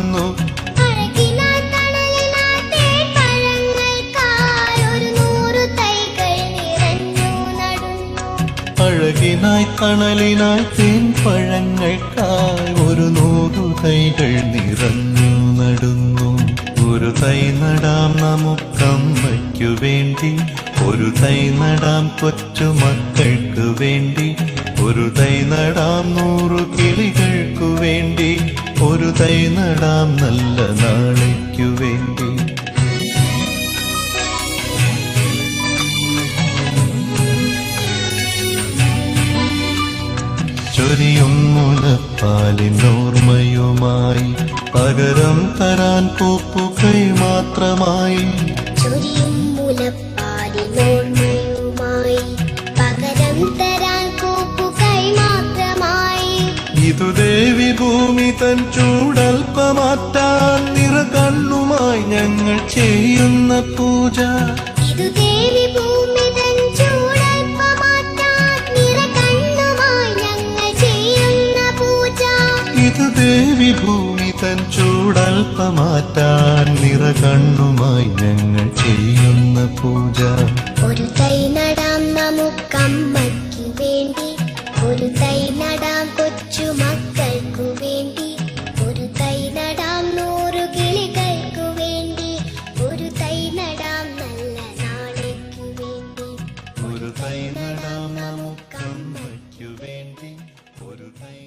നടന്നു. അഴകിനായി തണലിനായി തേൻ പഴങ്ങൾക്കായി ഒരു നൂറു തൈകൾ നിറഞ്ഞു നടുന്നു. ഒരു തൈ നടാം നമുക്കമ്മയ്ക്കു വേണ്ടി. ഒരു തൈ നടാം കൊച്ചു മക്കൾക്ക് വേണ്ടി. ഒരു തൈ നടാം നൂറു കിളികൾക്കു വേണ്ടി. ഒരു തൈ നടാം നല്ല നാളേക്കു വേണ്ടി. ചൊരിയും മുലപ്പാലിനോർമ്മയുമായി പകരം തരാൻ പൂപ്പുകൈ മാത്രമായി. ചൊരിയും ദേവി ഭൂമി തൻ ചൂടൽപ്പമാറ്റാൻ നിറ കണ്ണുമായി ഞങ്ങൾ ചെയ്യുന്ന പൂജ. ഇതു ദേവി ഭൂമി തൻ ചൂടൽപ്പമാറ്റാൻ നിറ കണ്ണുമായി ഞങ്ങൾ ചെയ്യുന്ന പൂജ. തൈ നടാം നമുക്കമ്മയ്ക്കു വേണ്ടി ഒരു തൈ